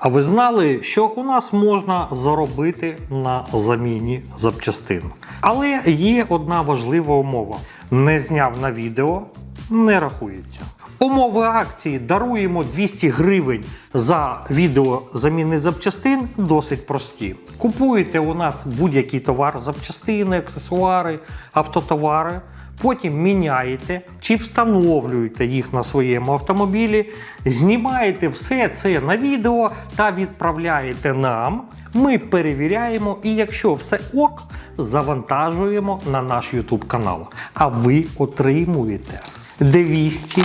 А ви знали, що у нас можна заробити на заміні запчастин? Але є одна важлива умова: не зняв на відео, не рахується. Умови акції даруємо 200 гривень за відео заміни запчастин досить прості. Купуєте у нас будь-який товар, запчастини, аксесуари, автотовари. Потім міняєте чи встановлюєте їх на своєму автомобілі, знімаєте все це на відео та відправляєте нам. Ми перевіряємо, і якщо все ок, завантажуємо на наш YouTube канал. А ви отримуєте 200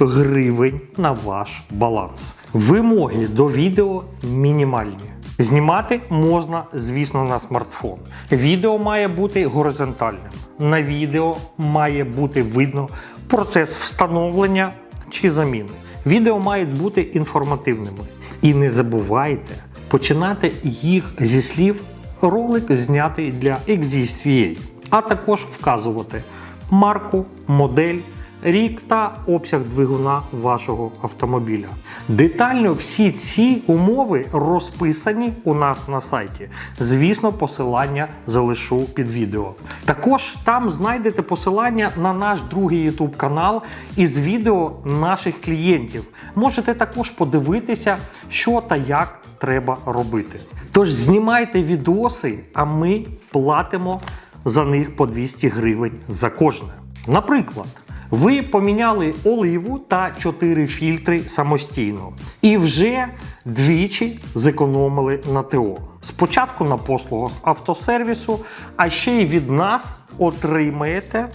гривень на ваш баланс. Вимоги до відео мінімальні. Знімати можна, звісно, на смартфон. Відео має бути горизонтальним. На відео має бути видно процес встановлення чи заміни. Відео мають бути інформативними. І не забувайте починати їх зі слів ролик знятий для Exist.ua, а також вказувати марку, модель, рік та обсяг двигуна вашого автомобіля. Детально всі ці умови розписані у нас на сайті. Звісно, посилання залишу під відео. Також там знайдете посилання на наш другий YouTube канал із відео наших клієнтів. Можете також подивитися, що та як треба робити. Тож знімайте відоси, а ми платимо за них по 200 гривень за кожне. Наприклад, ви поміняли оливу та 4 фільтри самостійно і вже двічі зекономили на ТО. Спочатку на послугах автосервісу, а ще й від нас отримаєте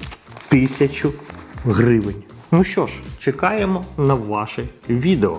1000 гривень. Ну що ж, чекаємо на ваше відео.